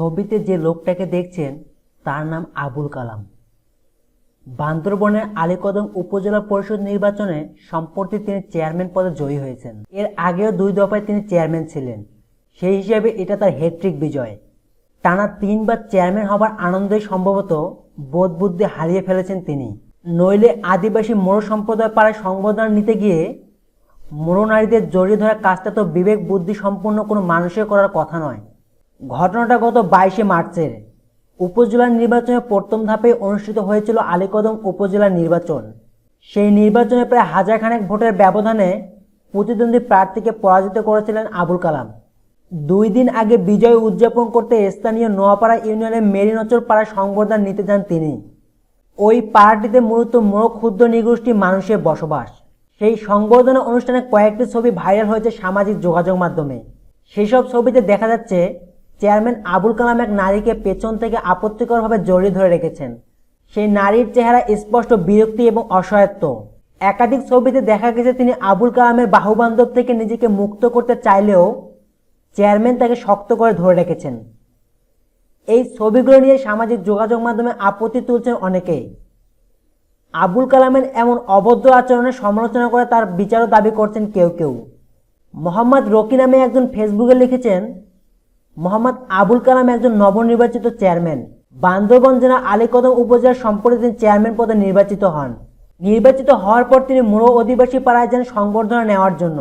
ছবিতে যে লোকটাকে দেখছেন, তার নাম আবুল কালাম। বান্দরবনের আলীকদম উপজেলা পরিষদ নির্বাচনে সম্প্রতি তিনি চেয়ারম্যান পদে জয়ী হয়েছেন। এর আগেও দুই দফায় তিনি চেয়ারম্যান ছিলেন। সেই হিসাবে এটা তার হেট্রিক বিজয়। টানা তিনবার চেয়ারম্যান হবার আনন্দে সম্ভবত বোধ বুদ্ধি হারিয়ে ফেলেছেন তিনি। নইলে আদিবাসী মোড় সম্প্রদায় পাড়ায় সংবর্ধনা নিতে গিয়ে মোড়নারীদের জড়িয়ে ধরার কাজটা তো বিবেক বুদ্ধি সম্পন্ন কোনো মানুষের করার কথা নয়। ঘটনাটা গত বাইশে মার্চের উপজেলা নির্বাচনের প্রথম ধাপে অনুষ্ঠিত হয়েছিল আলীকদম উপজেলা নির্বাচন। সেই নির্বাচনে প্রায় হাজার খানেক ভোটের ব্যবধানে প্রতিদ্বন্দ্বী প্রার্থীকে পরাজিত করেছিলেন আবুল কালাম। দুই দিন আগে বিজয় উদযাপন করতে স্থানীয় নোয়াপাড়া ইউনিয়নের মেরিনচর পাড়ায় সংবর্ধনা নিতে যান তিনি। ওই পাড়াটিতে মূলত মোড় ক্ষুদ্র নিগোষ্ঠী মানুষের বসবাস। সেই সংবর্ধনা অনুষ্ঠানে কয়েকটি ছবি ভাইরাল হয়েছে সামাজিক যোগাযোগ মাধ্যমে। সেসব ছবিতে দেখা যাচ্ছে চেয়ারম্যান আবুল কালাম এক নারীকে পেছন থেকে আপত্তিকরভাবে জড়িয়ে ধরে রেখেছেন। সেই নারীর চেহারা স্পষ্ট বিরক্তি এবং অসহায়ত্ব। একাধিক ছবিতে দেখা গেছে তিনি আবুল কালামের বাহুবান্ধব থেকে নিজেকে মুক্ত করতে চাইলেও চেয়ারম্যান তাকে শক্ত করে ধরে রেখেছেন। এই ছবিগুলো নিয়ে সামাজিক যোগাযোগ মাধ্যমে আপত্তি তুলছেন অনেকেই। আবুল কালামের এমন অভদ্র আচরণের সমালোচনা করে তার বিচারও দাবি করছেন কেউ কেউ। মোহাম্মদ রকি নামে একজন ফেসবুকে লিখেছেন মোহাম্মদ আবুল কালাম একজন নবনির্বাচিত চেয়ারম্যান। বান্দরবন জেলা আলীকদম উপজেলার সম্পর্কে তিনি চেয়ারম্যান পদে নির্বাচিত হন। নির্বাচিত হওয়ার পর তিনি মুড়ো অধিবাসী পাড়ায় যান সংবর্ধনা নেওয়ার জন্য।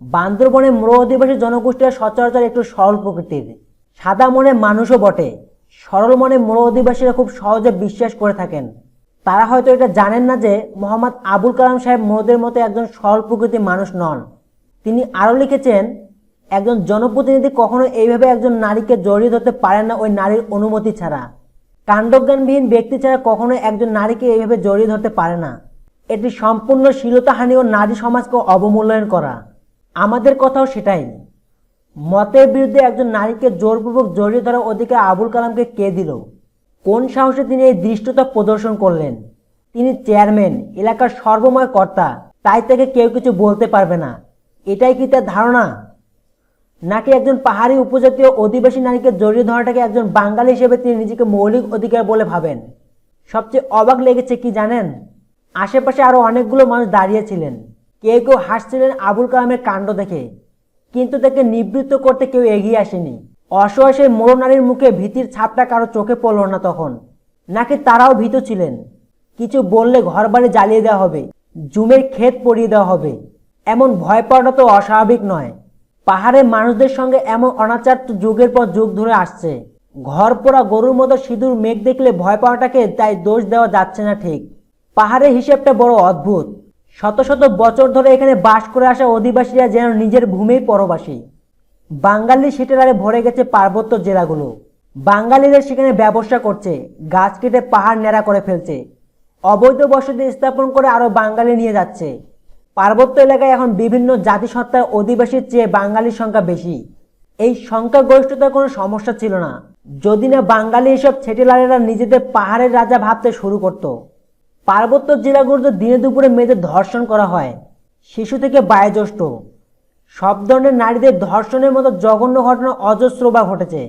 বান্দরবনে মুড়ো অধিবাসী জনগোষ্ঠীরা সচরাচর একটু সরল প্রকৃতির। সাদা মনে মানুষও বটে। সরল মনে মুড়ো অধিবাসীরা খুব সহজে বিশ্বাস করে থাকেন। তারা হয়তো এটা জানেন না যে মোহাম্মদ আবুল কালাম সাহেব মোদের মতো একজন সরল প্রকৃতির মানুষ নন। তিনি আরও লিখেছেন একজন জনপ্রতিনিধি কখনো এইভাবে একজন নারীকে জড়িয়ে ধরতে পারে না ওই নারীর অনুমতি ছাড়া। কাণ্ডজ্ঞানবিহীন ব্যক্তি ছাড়া কখনো একজন নারীকে এইভাবে জড়িয়ে ধরতে পারে না। এটি সম্পূর্ণ শীলতাহানি ও নারী সমাজকে অবমূল্যায়ন করা। আমাদের কথাও সেটাই। মতের বিরুদ্ধে একজন নারীকে জোরপূর্বক জড়িয়ে ধরার অধিকার আবুল কালামকে কে দিল? কোন সাহসে তিনি এই দৃষ্টতা প্রদর্শন করলেন? তিনি চেয়ারম্যান, এলাকার সর্বময় কর্তা, তাই তাকে কেউ কিছু বলতে পারবে না। এটাই কি তার ধারণা? নাকি একজন পাহাড়ি উপজাতীয় অধিবাসী নারীকে জড়িয়ে ধরাটাকে একজন বাঙালি হিসেবে তিনি নিজেকে মৌলিক অধিকার বলে ভাবেন? সবচেয়ে অবাক লেগেছে কি জানেন? আশেপাশে আরও অনেকগুলো মানুষ দাঁড়িয়েছিলেন কেউ কেউ হাসছিলেন আবুল কালামের কাণ্ড দেখে। কিন্তু তাকে নিবৃত্ত করতে কেউ এগিয়ে আসেনি। অসহায় সেই মোড় নারীর মুখে ভীতির ছাপটা কারও চোখে পড়ল না তখন। নাকি তারাও ভীত ছিলেন? কিছু বললে ঘর বাড়ি জ্বালিয়ে দেওয়া হবে। জুমের ক্ষেত পরিয়ে দেওয়া হবে। এমন ভয় পাওয়াটা তো অস্বাভাবিক নয়। পাহাড়ের মানুষদের সঙ্গে এমন অনাচার যুগের পর যুগ ধরে আসছে। ঘর পোড়া গরুর মতো সিঁদুর, মেঘ দেখলে ভয় পাওয়াটাকে তাই দোষ দেওয়া যাচ্ছে না ঠিক। পাহাড়ের হিসেবটা বড় অদ্ভুত। শত শত বছর ধরে এখানে বাস করে আসা অধিবাসীরা যেন নিজের ভূমির পরবাসী। বাঙালি সিটেরারে ভরে গেছে পার্বত্য জেলাগুলো। বাঙালিরা সেখানে ব্যবসা করছে, গাছ কেটে পাহাড় ন্যাড়া করে ফেলছে। অবৈধ বসতি স্থাপন করে আরও বাঙালি নিয়ে যাচ্ছে। পার্বত্য এলাকায় এখন বিভিন্ন জাতিসত্তার অধিবাসীর চেয়ে বাঙালির সংখ্যা বেশি। এই সংখ্যাগরিষ্ঠতার কোনো সমস্যা ছিল না। যদি না বাঙালি এসব ছেটেলারেরা নিজেদের পাহাড়ের রাজা ভাবতে শুরু করত। পার্বত্য জেলাগুলোতে দিনে দুপুরে মেয়েদের ধর্ষণ করা হয়। শিশু থেকে বায়োজ্যেষ্ঠ। সব ধরনের নারীদের ধর্ষণের মতো জঘন্য ঘটনা অজস্রবার ঘটেছে।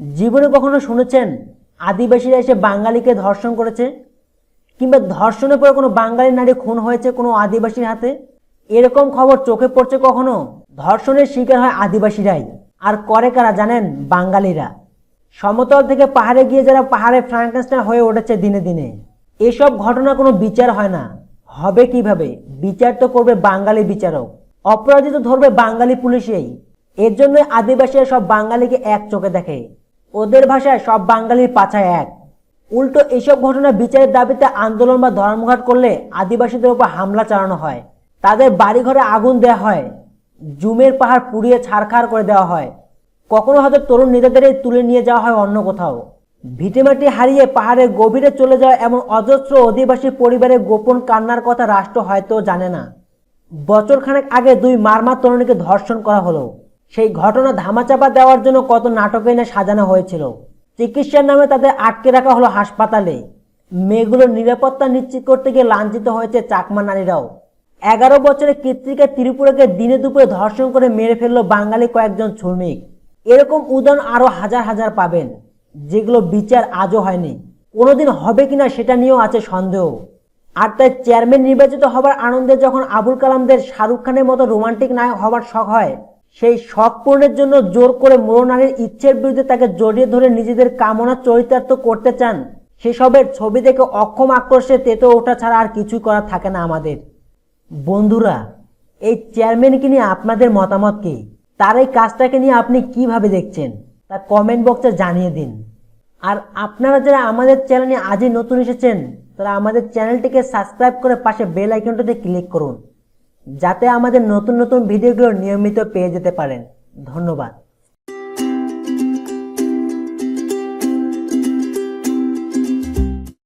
জীবনে কখনো শুনেছেন, আদিবাসীরা এসে বাঙালিকে ধর্ষণ করেছে? কিংবা ধর্ষণের পরে কোনো বাঙালি নারী খুন হয়েছে কোনো আদিবাসীর হাতে? এরকম খবর চোখে পড়ছে কখনো? ধর্ষণের শিকার হয় আদিবাসীরাই। আর করে কারা জানেন? বাঙালিরা। সমতল থেকে পাহাড়ে গিয়ে যারা পাহাড়ে ফ্রাঙ্কেনস্টাইন হয়ে উঠেছে দিনে দিনে। এসব ঘটনা কোনো বিচার হয় না। হবে কীভাবে? বিচার তো করবে বাঙালি বিচারক। অপরাধী তো ধরবে বাঙালি পুলিশেই। এর জন্যই আদিবাসীরা সব বাঙালিকে এক চোখে দেখে। ওদের ভাষায় সব বাঙালির পাছায় এক। উল্টো এইসব ঘটনা বিচারের দাবিতে আন্দোলন বা ধর্মঘাট করলে আদিবাসীদের উপর হামলা চালানো হয়। তাদের বাড়িঘরে আগুন দেওয়া হয়। জুমের পাহাড় পুড়িয়ে ছাড়খাড় করে দেওয়া হয়। কখনো হয়তো তরুণ নেতাদেরই তুলে নিয়ে যাওয়া হয় অন্য কোথাও। ভিটেমাটি হারিয়ে পাহাড়ের গভীরে চলে যাওয়া এমন অজস্র অধিবাসী পরিবারের গোপন কান্নার কথা রাষ্ট্র হয়তো জানে না। বছরখানেক আগে দুই মারমা তরুণীকে ধর্ষণ করা হলো। সেই ঘটনা ধামাচাপা দেওয়ার জন্য কত নাটকে না সাজানো হয়েছিল। চিকিৎসার নামে তাদের আটকে রাখা হলো হাসপাতালে। মেয়েগুলোর নিরাপত্তা নিশ্চিত করতে গিয়ে লাঞ্ছিত হয়েছে চাকমা নারীরাও। এগারো বছরের কৃত্রিকা ত্রিপুরাকে দিনে দুপুরে ধর্ষণ করে মেরে ফেলল বাঙালি কয়েকজন শ্রমিক। এরকম উদাহরণ আরও হাজার হাজার পাবেন, যেগুলো বিচার আজও হয়নি। কোনোদিন হবে কিনা সেটা নিয়েও আছে সন্দেহ। আর তাই চেয়ারম্যান নির্বাচিত হবার আনন্দে যখন আবুল কালামদের শাহরুখ খানের মতো রোমান্টিক নায়ক হবার শখ হয় সেই শখ পূরণের জন্য জোর করে মোরনারীর ইচ্ছের বিরুদ্ধে তাকে জড়িয়ে ধরে নিজেদের কামনা চরিতার্থ করতে চান। সেসবের ছবি দেখে অক্ষম আক্রোশে তেতে ওঠা ছাড়া আর কিছুই করা থাকে না আমাদের। বন্ধুরা, এই চেয়ারম্যানকে নিয়ে আপনাদের মতামত কি? তার এই কাজটাকে নিয়ে আপনি কীভাবে দেখছেন? তা কমেন্ট বক্সে জানিয়ে দিন। আর আপনারা যারা আমাদের চ্যানেলে আজই নতুন এসেছেন, তারা আমাদের চ্যানেলটিকে সাবস্ক্রাইব করে পাশে বেল আইকনটাতে ক্লিক করুন। যাতে আমাদের নতুন নতুন ভিডিওগুলো নিয়মিত পেয়ে যেতে পারেন। ধন্যবাদ।